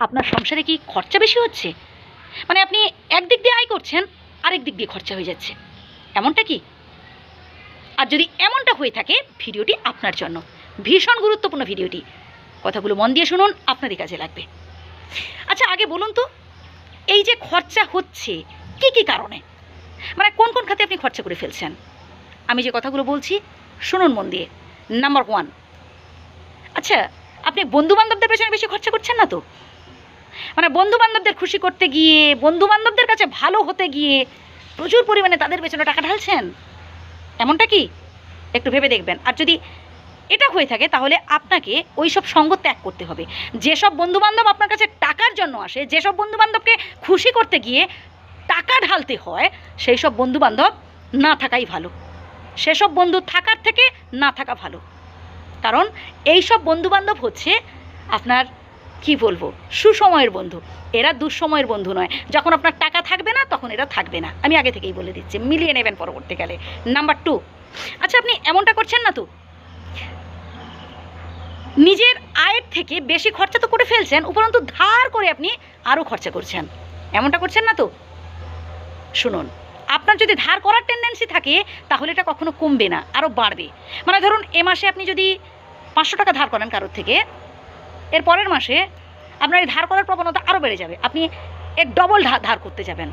আপনার সংসারে কি খরচা বেশি হচ্ছে? মানে আপনি একদিক দিয়ে আয় করছেন, আরেক দিক দিয়ে খরচা হয়ে যাচ্ছে। এমনটা কি? আর যদি এমনটা হয়ে থাকে ভিডিওটি আপনার জন্য, ভীষণ গুরুত্বপূর্ণ ভিডিওটি। কথাগুলো মন দিয়ে শুনুন, আপনারই কাজে লাগবে। আচ্ছা আগে বলুন তো, এই যে খরচা হচ্ছে, কি কি কারণে? মানে কোন কোন খাতে আপনি খরচা করে ফেলছেন? আমি যে কথাগুলো বলছি, শুনুন মন দিয়ে। Number one. আচ্ছা আপনি বন্ধু বান্ধবদের পেছনে বেশি খরচা করছেন না তো? মানে বন্ধু বান্ধবদের খুশি করতে গিয়ে বন্ধু বান্ধবদের কাছে ভালো হতে গিয়ে প্রচুর পরিমাণে তাদের পেছনে টাকা ঢালছেন? এমনটা কি? একটু ভেবে দেখবেন। আর যদি এটা হয়ে থাকে, তাহলে আপনাকে ওই সব সঙ্গ ত্যাগ করতে হবে। যেসব বন্ধুবান্ধব আপনার কাছে টাকার জন্য আসে, যেসব বন্ধুবান্ধবকে খুশি করতে গিয়ে টাকা ঢালতে হয় সেই সব বন্ধুবান্ধব না থাকাই ভালো। সেসব বন্ধু থাকার থেকে না থাকা ভালো। কারণ এই সব বন্ধুবান্ধব হচ্ছে আপনার কি বলব? সুসময়ের বন্ধু। এরা দুঃসময়ের বন্ধু নয়। যখন আপনার টাকা থাকবে না, তখন এরা থাকবে না। আমি আগে থেকেই বলে দিচ্ছি, মিলিয়ে নেবেন পরবর্তীকালে। নাম্বার টু আচ্ছা আপনি এমনটা করছেন না তো? নিজের আয়ের থেকে বেশি খরচা তো করে ফেলছেন, উপরন্তু ধার করে আপনি আরও খরচা করছেন। এমনটা করছেন না তো? শুনুন, আপনার যদি ধার করার টেন্ডেন্সি থাকে, তাহলে এটা কখনো কমবে না আরও বাড়বে। মানে ধরুন, এ মাসে আপনি যদি পাঁচশো টাকা ধার করেন কারোর থেকে এর পরের মাসে আপনার এই ধার করার প্রবণতা আরও বেড়ে যাবে। আপনি এর ডবল ধার করতে যাবেন।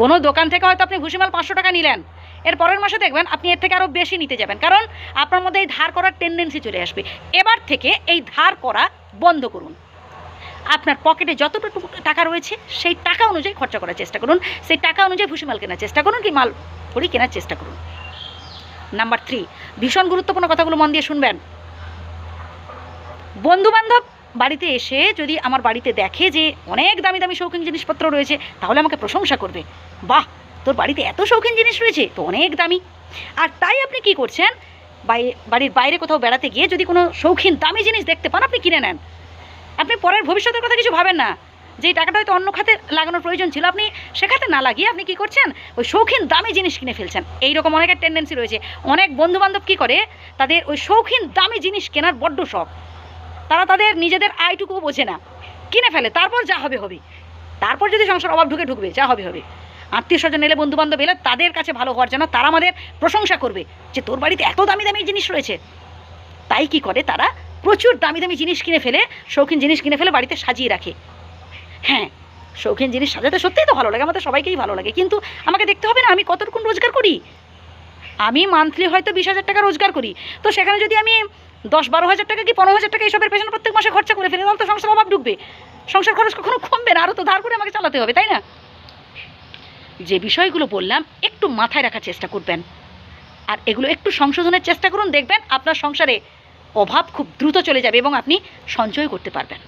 কোনো দোকান থেকে হয়তো আপনি ভুসিমাল পাঁচশো টাকা নিলেন। এর পরের মাসে দেখবেন আপনি এর থেকে আরও বেশি নিতে যাবেন। কারণ আপনার মধ্যে এই ধার করার টেন্ডেন্সি চলে আসবে। এবার থেকে এই ধার করা বন্ধ করুন। আপনার পকেটে যতটুকু টাকা রয়েছে, সেই টাকা অনুযায়ী খরচা করার চেষ্টা করুন। সেই টাকা অনুযায়ী ভুসি মাল কেনার চেষ্টা করুন কি মাল করি কেনার চেষ্টা করুন। নাম্বার থ্রি ভীষণ গুরুত্বপূর্ণ কথাগুলো মন দিয়ে শুনবেন। বন্ধুবান্ধব বাড়িতে এসে যদি আমার বাড়িতে দেখে যে অনেক দামি দামি শৌখিন জিনিসপত্র রয়েছে, তাহলে আমাকে প্রশংসা করবে। বাহ, তোর বাড়িতে এত শৌখিন জিনিস রয়েছে, তো অনেক দামি। আর তাই আপনি কি করছেন? বাড়ির বাইরে কোথাও বেড়াতে গিয়ে যদি কোনো শৌখিন দামি জিনিস দেখতে পান, আপনি কিনে নেন। আপনি পরের ভবিষ্যতের কথা কিছু ভাবেন না। যে এই টাকাটা হয়তো অন্য খাতে লাগানোর প্রয়োজন ছিল, আপনি সেখাতে না লাগিয়ে আপনি কি করছেন? ওই শৌখিন দামি জিনিস কিনে ফেলছেন। এইরকম অনেকের টেন্ডেন্সি রয়েছে। অনেক বন্ধুবান্ধব কী করে? তাদের ওই শৌখিন দামি জিনিস কেনার বড্ড শখ। তারা তাদের নিজেদের আয়টুকুও বোঝে না। কিনে ফেলে, তারপর যা হবে হবে। তারপর যদি সংসার অভাব ঢুকে ঢুকবে, যা হবে হবে। আত্মীয় স্বজন এলে বন্ধু বান্ধব এলে, তাদের কাছে ভালো হওয়ার জন্য তারা আমাদের প্রশংসা করবে যে, তোর বাড়িতে এত দামি দামি জিনিস রয়েছে। তাই কি করে? তারা প্রচুর দামি দামি জিনিস কিনে ফেলে, শৌখিন জিনিস কিনে ফেলে বাড়িতে সাজিয়ে রাখে। হ্যাঁ শৌখিন জিনিস সাজাতে সত্যিই তো ভালো লাগে, আমাদের সবাইকেই ভালো লাগে। কিন্তু আমাকে দেখতে হবে না, আমি কতটুকু রোজগার করি? আমি মান্থলি হয়তো বিশ হাজার টাকা রোজগার করি। তো সেখানে যদি আমি দশ বারো হাজার টাকা কি পনেরো হাজার টাকা এইসবের পেছনে প্রত্যেক মাসে খরচা করে ফেলে? তাহলে তো সংসার অভাব ঢুকবে। সংসার খরচ কখনো কমবে না আরও তো ধার করে আমাকে চালাতে হবে, তাই না? যে বিষয়গুলো বললাম, একটু মাথায় রাখার চেষ্টা করবেন। আর এগুলো একটু সংশোধনের চেষ্টা করুন, দেখবেন আপনার সংসারে অভাব খুব দ্রুত চলে যাবে এবং আপনি সঞ্চয় করতে পারবেন।